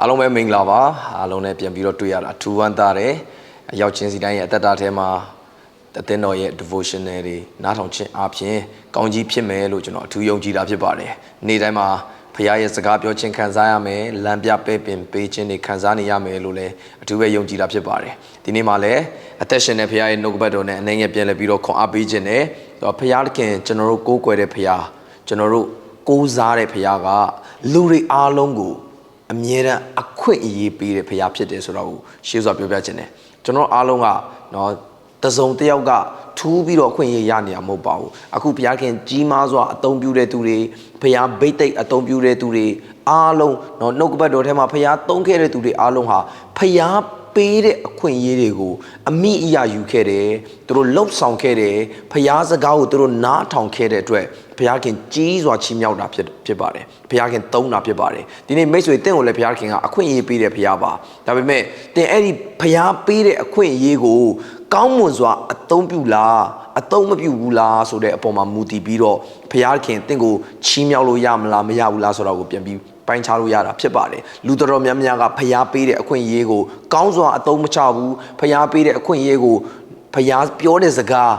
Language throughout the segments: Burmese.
အားလုံးပဲမင်္ဂလာပါအားလုံးနဲ့ပြန်ပြီးတော့တွေ့ရတာထူဝမ်းသားတယ်အရောက်ချင်းစီတိုင်းရဲ့အသက်တာထဲမှာအသင်းတော်ရဲ့ devotional တွေနားထောင်ခြင်းအပြင်ကောင်းကြီးဖြစ်မယ်လို့ကျွန်တော်အထူးယုံကြည်တာဖြစ်ပါတယ်နေ့တိုင်းမှာဖခင်ရဲ့စကားပြောခြင်းခံစားရမယ်လမ်းပြပဲ့ပင်ပေးခြင်းတွေခံစားနေရမယ်လို့လည်းအထူးပဲယုံကြည်တာဖြစ်ပါတယ်ဒီနေ့မှာလည်းအသက်ရှင်တဲ့ဖခင်ရဲ့နှုတ်ကပတ်တော်နဲ့အနေငယ်ပြန်လဲပြီးတော့ခွန်အားပေးခြင်းနဲ့ဖခင်တခင်ကျွန်တော်တို့ကိုးကွယ်တဲ့ဖခင်ကျွန်တော်တို့ကိုးစားတဲ့ဖခင်ကလူတွေအားလုံးကို အမြဲတမ်းအခွင့်အရေးပေးတဲ့ဖရားဖြစ်တယ်ဆိုတော့ကိုရှေးစွာပြောပြခြင်းတယ်ကျွန်တော်အားလုံးကနော်တစုံတစ်ယောက်ကထူးပြီးတော့အခွင့်အရေးရနေရမဟုတ်ပါဘူးအခုဘုရားခင်ကြီးမားစွာအသုံးပြုတဲ့သူတွေဘုရားဘိတ်သိက်အသုံးပြုတဲ့သူတွေအားလုံးနော်နှုတ်ကပတ်တော်ထဲမှာဘုရားသုံးခဲ့တဲ့သူတွေအားလုံးဟာဘုရား ပေးတဲ့အခွင့်အရေးတွေကိုအမိအရာယူခဲ့တယ်သူတို့လှုပ်ဆောင်ခဲ့တယ်ဖျားစကားကိုသူတို့နားထောင်ခဲ့တဲ့အတွက်ဘုရားခင်ကြီးစွာချီးမြှောက်တာဖြစ်ဖြစ်ပါတယ်ဘုရားခင်သုံးတာဖြစ်ပါတယ်ဒီနေ့မိတ်ဆွေတင့်ကိုလည်းဘုရားခင်ကအခွင့်အရေးပေးတယ်ဘုရားပါဒါပေမဲ့တင်အဲ့ဒီဘုရားပေးတဲ့အခွင့်အရေးကိုကောင်းမွန်စွာအသုံးပြုလားအသုံးမပြုဘူးလားဆိုတဲ့အပေါ်မှာမူတည်ပြီးတော့ဘုရားခင်တင့်ကိုချီးမြှောက်လို့ရမလားမရဘူးလားဆိုတော့ကိုပြန်ပြီး ပိုင်းခြားလို့ရတာဖြစ်ပါတယ်လူတော်တော်များများကဖျားပေးတဲ့အခွင့်အရေးကိုကောင်းစွာအသုံးမချဘူးဖျားပေးတဲ့အခွင့်အရေးကိုဖျားပြောတဲ့စကား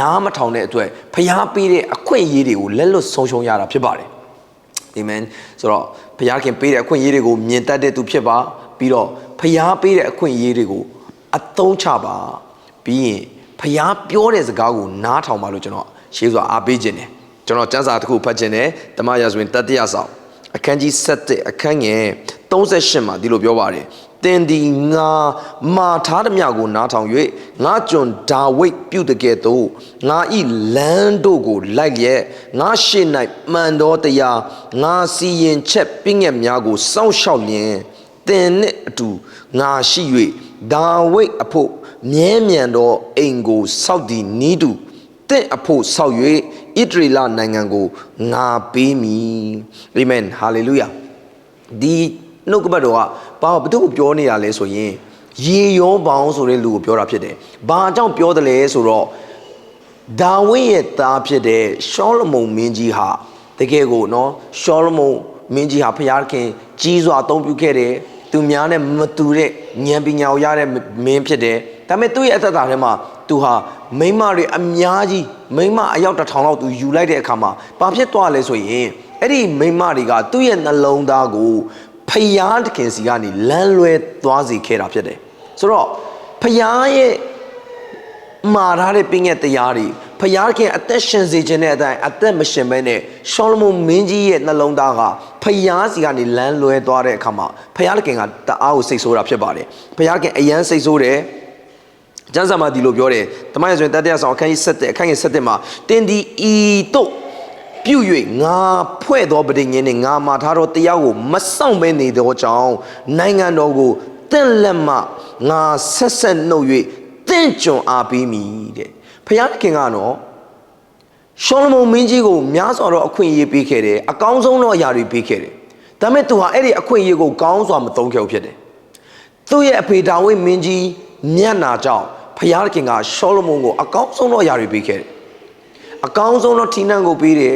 နားမထောင်တဲ့အတွက်ဖျားပေးတဲ့အခွင့်အရေးတွေကိုလက်လွတ်ဆုံးရှုံးရတာဖြစ်ပါတယ်အာမင်ဆိုတော့ဖျားခင်ပေးတဲ့အခွင့်အရေးတွေကိုမြင်တတ်တဲ့သူဖြစ်ပါပြီးတော့ဖျားပေးတဲ့အခွင့်အရေးတွေကိုအသုံးချပါပြီးရင်ဖျားပြောတဲ့စကားကိုနားထောင်ပါလို့ကျွန်တော်ရှေးစွာအားပေးခြင်းတယ်ကျွန်တော်စံစာတစ်ခုဖတ်ခြင်းတယ်တမန်ရာဇဝင်တတိယဆောင် အခန်းကြီး7အခန်းငယ်38မှာဒီလိုပြောပါတယ်တင်ဒီငါမာထားသမျှကိုနားထောင်၍ငါကျွန်ဒါဝိတ်ပြုတ်တကယ်သို့ငါဤလမ်းတို့ကိုလိုက်ရက်ငါရှေ့၌မှန်တော်တရားငါစီရင်ချက်ပြည့်ငက်များကိုစောင့်ရှောက်လျင်တင်နှင့်အတူငါရှိ၍ဒါဝိတ်အဖို့မြဲမြံသောအိမ်ကိုစောက်သည်နီးတူတ င့်အဖို့ဆောက်၍ဣတရီလနိုင်ငံကိုငါပေးမည်အာမင်ဟာလေလုယာဒီနှုတ်ကပတ်တော်ကဘာဘု து ကိုပြောနေတာလဲဆိုရင်ရေရောပေါင်းဆိုတဲ့လူကိုပြောတာဖြစ်တယ်ဘာကြောင့်ပြောတယ်လဲဆိုတော့ဒါဝိဒ်ရဲ့သားဖြစ်တဲ့ရှောလမုန်မင်းကြီးဟာတကယ်ကိုနော်ရှောလမုန်မင်းကြီးဟာဖျားခင်ကြီးစွာအသုံးပြုခဲ့တယ်သူများနဲ့မတူတဲ့ဉာဏ်ပညာကိုရတဲ့မင်းဖြစ်တယ်ဒါပေမဲ့သူ့ရဲ့အသက်တာထဲမှာ သူဟာမိန်းမတွေအများကြီးမိန်းမအယောက်တစ်ထောင်လောက်သူယူလိုက်တဲ့အခါမှာဘာဖြစ်သွားလဲဆိုရင်အဲ့ဒီမိန်းမတွေကသူ့ရဲ့နှလုံးသားကိုဖယားတခင်စီကနေလမ်းလွဲသွားစေခဲ့တာဖြစ်တယ်ဆိုတော့ဖယားရဲ့မာထားတဲ့ပင်ရဲ့တရားတွေဖယားခင်အသက်ရှင်စေခြင်းတဲ့အတိုင်းအသက်မရှင်ဘဲနဲ့ရှောလမုန်မင်းကြီးရဲ့နှလုံးသားကဖယားစီကနေလမ်းလွဲသွားတဲ့အခါမှာဖယားခင်ကတအားကိုစိတ်ဆိုးတာဖြစ်ပါတယ်ဖယားခင်အယမ်းစိတ်ဆိုးတယ် ကျမ်းစာမှာဒီလိုပြောတယ်တမန်ဆိုရင်တတိယဆောင်အခန်းကြီး7အခန်းကြီး7မှာတင်ဒီဤတို့ပြု၍ငါဖွဲ့သောပဋိညာဉ်နှင့်ငါမှာထားသောတရားကိုမဆောင်ဘဲနေသောကြောင့်နိုင်ငံတော်ကိုတင့်လက်မှငါဆက်ဆက်နှုတ်၍တင့်ကြွအားပေးမိတဲ့ဖခင်ခင်ကတော့ရှောလမုန်မင်းကြီးကိုများစွာသောအခွင့်အရေးပေးခဲ့တယ်အကောင်းဆုံးသောအရာတွေပေးခဲ့တယ်ဒါပေမဲ့သူဟာအဲ့ဒီအခွင့်အရေးကိုကောင်းစွာမသုံးခဲ့ဘူးဖြစ်တယ်သူ့ရဲ့အဖေဒါဝိဒ်မင်းကြီး မျက်နာကြောင့်ဖခင်ကရှောလမုန်ကိုအကောင်းဆုံးသောအရာတွေပေးခဲ့တယ်အကောင်းဆုံးသောထိနှံကိုပေးတယ်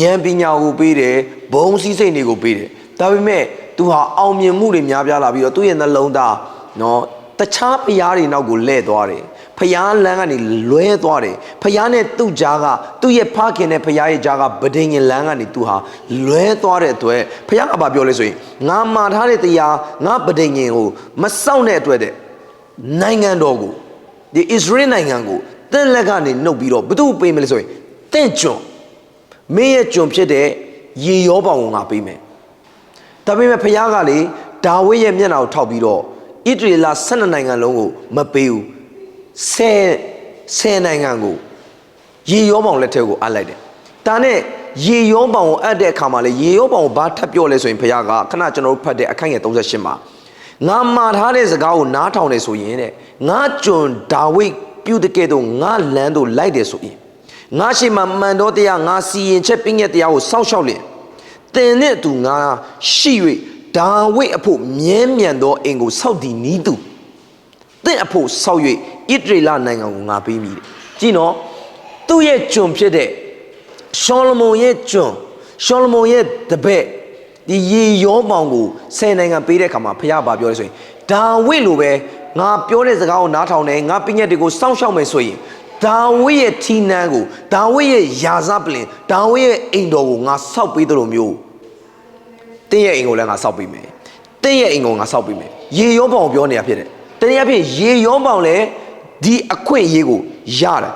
ဉာဏ်ပညာကိုပေးတယ်ဘုံစည်းစိမ်တွေကိုပေးတယ်ဒါပေမဲ့သူဟာအောင်မြင်မှုတွေများပြားလာပြီးတော့သူ့ရဲ့နှလုံးသားနော်တခြားဖရားတွေနောက်ကိုလှည့်သွားတယ်ဖရားလမ်းကနေလွဲသွားတယ်ဖရားနဲ့သူ့ကြားကသူ့ရဲ့ဖခင်နဲ့ဖရားရဲ့ကြားကဗဒိငင်လမ်းကနေသူဟာလွဲသွားတဲ့အတွက်ဖရားကဘာပြောလဲဆိုရင်ငါမှာထားတဲ့တရားငါဗဒိငင်ကိုမစောင့်တဲ့အတွက်တဲ့ နိုင်ငံတော်ကိုဒီဣသရေလနိုင်ငံကိုတင့်လက်ကနေနှုတ်ပြီးတော့ဘသူ့ပေးမလဲဆိုရင်တင့်ကျွန်းမင်းရဲ့ကျွန်ဖြစ်တဲ့ရေရောပေါင်ကိုငါပေးမယ်ဒါပေမဲ့ဖခင်ကလေဒါဝိဒ်ရဲ့မျက်နှာကိုထောက်ပြီးတော့ဣသရေလ12နိုင်ငံလုံးကိုမပေးဘူး10 10နိုင်ငံကိုရေရောပေါင်လက်ထဲကိုအပ်လိုက်တယ်ဒါနဲ့ရေရောပေါင်ကိုအပ်တဲ့အခါမှာလေရေရောပေါင်ကိုဘာထပ်ပြောလဲဆိုရင်ဖခင်ကခဏကျွန်တော်တို့ဖတ်တဲ့အခန်းငယ်38မှာ ငါမှာထားတဲ့စကားကိုနားထောင်နေဆိုရင်တဲ့ငါကျွန်ဒါဝိဒ်ပြုတ်တဲ့ကဲ့သို့ငါလမ်းသို့လိုက်တယ်ဆိုရင်ငါရှိမှမှန်တော်တရားငါစီရင်ချက်ပြည့်ညက်တရားကိုစောင့်ရှောက်လျင်တင်နဲ့သူငါရှိ၍ဒါဝိဒ်အဖို့မြဲမြံသောအိမ်ကိုစောက်တည်နီးသူတင့်အဖို့စောက်၍ဣတရေလနိုင်ငံကိုငါပေးမိတယ်ကြည့်နော်သူ့ရဲ့ကျွန်ဖြစ်တဲ့ရှောလမုန်ရဲ့ကျွန်ရှောလမုန်ရဲ့တပည့် ဒီရေရောပေါင်ကိုဆယ်နိုင်ငံပေးတဲ့အခါမှာဖခင်ဘာပြောလဲဆိုရင်ဒါဝိလိုပဲငါပြောတဲ့စကားကိုနားထောင်တယ်ငါပညတ်တွေကိုစောင့်ရှောက်မယ်ဆိုရင်ဒါဝိရဲ့ထီနန်းကိုဒါဝိရဲ့ယာဇပလင်ဒါဝိရဲ့အိမ်တော်ကိုငါစောက်ပေးသလိုမျိုးတင်းရဲ့အိမ်ကိုလည်းငါစောက်ပေးမယ်တင်းရဲ့အိမ်ကိုငါစောက်ပေးမယ်ရေရောပေါင်ကိုပြောနေတာဖြစ်တယ်တနည်းအားဖြင့်ရေရောပေါင်လည်းဒီအခွင့်အရေးကိုရတယ်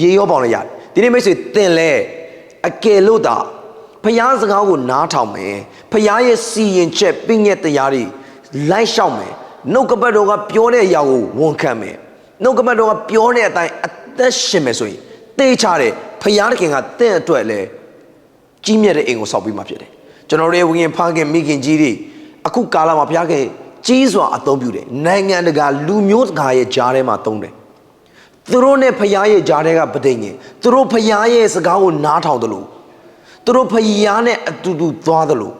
ရေရောပေါင်လည်းရတယ်ဒီနေ့မိတ်ဆွေတင်လဲအကယ်လို့သာ ဖျားစကားကိုနားထောင်မယ်ဖျားရဲ့စီရင်ချက်ပြည့်ညက်တရားတွေလိုက်လျှောက်မယ်နှုတ်ကပတ်တော်ကပြောတဲ့အရာကိုဝန်ခံမယ်နှုတ်ကပတ်တော်ကပြောတဲ့အတိုင်းအသက်ရှင်မယ်ဆိုရင်တေးချတယ်ဖျားတခင်ကတင့်အတွက်လဲကြီးမြတ်တဲ့အိမ်ကိုဆောက်ပြီးမှဖြစ်တယ်ကျွန်တော်တို့ရဲ့ဝိညာဉ်ဖခင်မိခင်ကြီးတွေအခုကာလမှာဘုရားခင်ကြီးစွာအသုံးပြုတယ်နိုင်ငံတကာလူမျိုးတကာရဲ့ကြားထဲမှာသုံးတယ်သူတို့နဲ့ဖခင်ရဲ့ကြားထဲကပဋိငင်သူတို့ဖခင်ရဲ့စကားကိုနားထောင်တယ်လို့ သူတို့ဖယားနဲ့အတူတူသွားသလို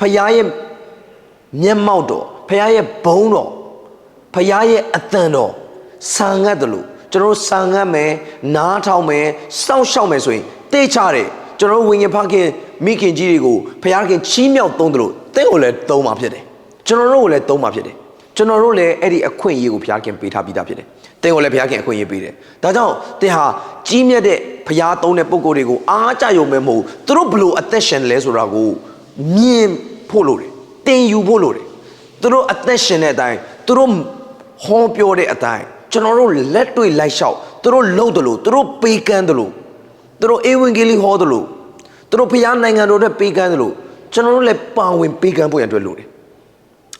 ဖယားရဲ့မျက်မှောက်တော်ဖယားရဲ့ဘုံတော်ဖယားရဲ့အတန်တော်ဆံငတ်သလိုကျွန်တော်ဆံငတ်မယ်နားထောင်မယ်စောင့်ရှောက်မယ်ဆိုရင်တိတ်ချတယ်ကျွန်တော်ဝိညာဉ်ဖခင်မိခင်ကြီးတွေကိုဖယားခင်ချီးမြှောက်သုံးသလိုတင့်ကိုလည်းသုံးမှာဖြစ်တယ်ကျွန်တော်တို့ကိုလည်းသုံးမှာဖြစ်တယ် ကျွန်တော်တို့လည်းအဲ့ဒီအခွင့်အရေးကိုဘုရားခင်ပေးထားပြီးသားဖြစ်တယ်။တင်းကိုလည်းဘုရားခင်အခွင့်အရေးပေးတယ်။ဒါကြောင့်တင်းဟာကြီးမြတ်တဲ့ဘုရားသုံးတဲ့ပုံကိုယ်တွေကိုအားကြယုံမဲ့မဟုတ်ဘူး။သူတို့ဘလို့အသက်ရှင်လဲဆိုတာကိုမြင်ဖို့လိုတယ်။တင်ယူဖို့လိုတယ်။သူတို့အသက်ရှင်တဲ့အတိုင်းသူတို့ဟောပြောတဲ့အတိုင်းကျွန်တော်တို့လက်တွေ့လိုက်လျှောက်သူတို့လှုပ်တယ်လို့သူတို့ပေးကမ်းတယ်လို့သူတို့အေဝံဂေလိဟောတယ်လို့သူတို့ဘုရားနိုင်ငံတော်နဲ့ပေးကမ်းတယ်လို့ကျွန်တော်တို့လည်းပါဝင်ပေးကမ်းဖို့ရန်အတွက်လိုတယ်။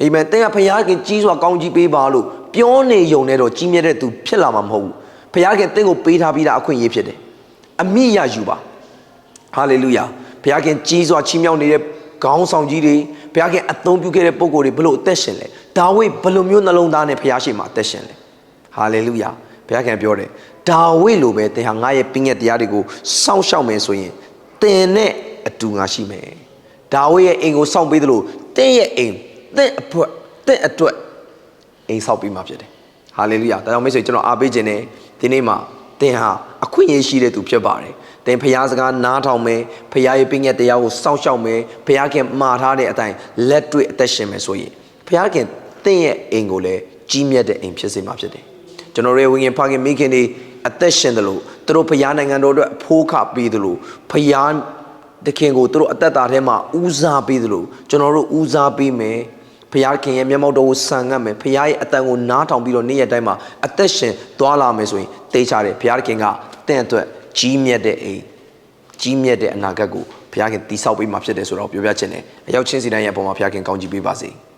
အာမင်။တင်းကဘုရားခင်ကြီးစွာကောင်းကြီးပေးပါလို့ပြောနေယုံနဲ့တော့ကြီးမြတ်တဲ့သူဖြစ်လာမှာမဟုတ်ဘူး။ဘုရားခင်တင်းကိုပေးထားပြီးသားအခွင့်အရေးဖြစ်တယ်။အမိရယူပါ။ဟာလေလုယာ။ဘုရားခင်ကြီးစွာချီးမြှောက်နေတဲ့ခေါင်းဆောင်ကြီးတွေဘုရားခင်အသုံးပြုခဲ့တဲ့ပုံကိုယ်တွေဘလို့အသက်ရှင်လဲ။ဒါဝိဒ်ဘလို့မျိုးနှလုံးသားနဲ့ဘုရားရှိခိုးအသက်ရှင်လဲ။ဟာလေလုယာ။ဘုရားခင်ပြောတယ်။ဒါဝိဒ်လိုပဲသင်ဟာငါရဲ့ပင်ရဲ့တရားတွေကိုစောင့်ရှောက်မယ်ဆိုရင်သင်နဲ့အတူငါရှိမယ်။ဒါဝိဒ်ရဲ့အိမ်ကိုစောင့်ပေးသလိုသင်ရဲ့အိမ် သင်အဖွက်သင်အတွက်အိမ်ဆောက်ပြီးမှဖြစ်တယ်။ဟာလေလုယာ။ဒါကြောင့်မိတ်ဆွေကျွန်တော်အားပေးခြင်းနဲ့ဒီနေ့မှာသင်ဟာအခွင့်အရေးရှိတဲ့သူဖြစ်ပါတယ်။သင်ဖျားစကားနားထောင်မယ်။ဖျားရဲ့ပင်ရဲ့တရားကိုစောင့်ရှောက်မယ်။ဖျားခင်မှာထားတဲ့အတိုင်းလက်တွေ့အသက်ရှင်မယ်ဆိုရင်ဖျားခင်သင်ရဲ့အိမ်ကိုလည်းကြီးမြတ်တဲ့အိမ်ဖြစ်စေမှာဖြစ်တယ်။ကျွန်တော်တို့ရဲ့ဝိညာဉ်ဖခင်မိခင်တွေအသက်ရှင်တယ်လို့သူတို့ဖျားနိုင်ငံတော်အတွက်အဖိုးခပေးတယ်လို့ဖျားတခင်ကိုသူတို့အသက်တာထဲမှာဦးစားပေးတယ်လို့ကျွန်တော်တို့ဦးစားပေးမယ်။ ဖခင်ရဲ့မျက်မှောက်တော်ကိုဆံငတ်မယ်ဖခင်ရဲ့အတန်ကိုနားထောင်ပြီးတော့နေ့ရက်တိုင်းမှာအသက်ရှင်သွားလာမယ်ဆိုရင်တေးချတယ်ဖခင်ကတင့်အတွက်ကြီးမြတ်တဲ့အိမ်ကြီးမြတ်တဲ့အနာဂတ်ကိုဖခင်တိဆောက်ပေးမှာဖြစ်တယ်ဆိုတော့ပြောပြချင်တယ်အရောက်ချင်းစီတိုင်းရဲ့အပေါ်မှာဖခင်ကောင်းချီးပေးပါစေ။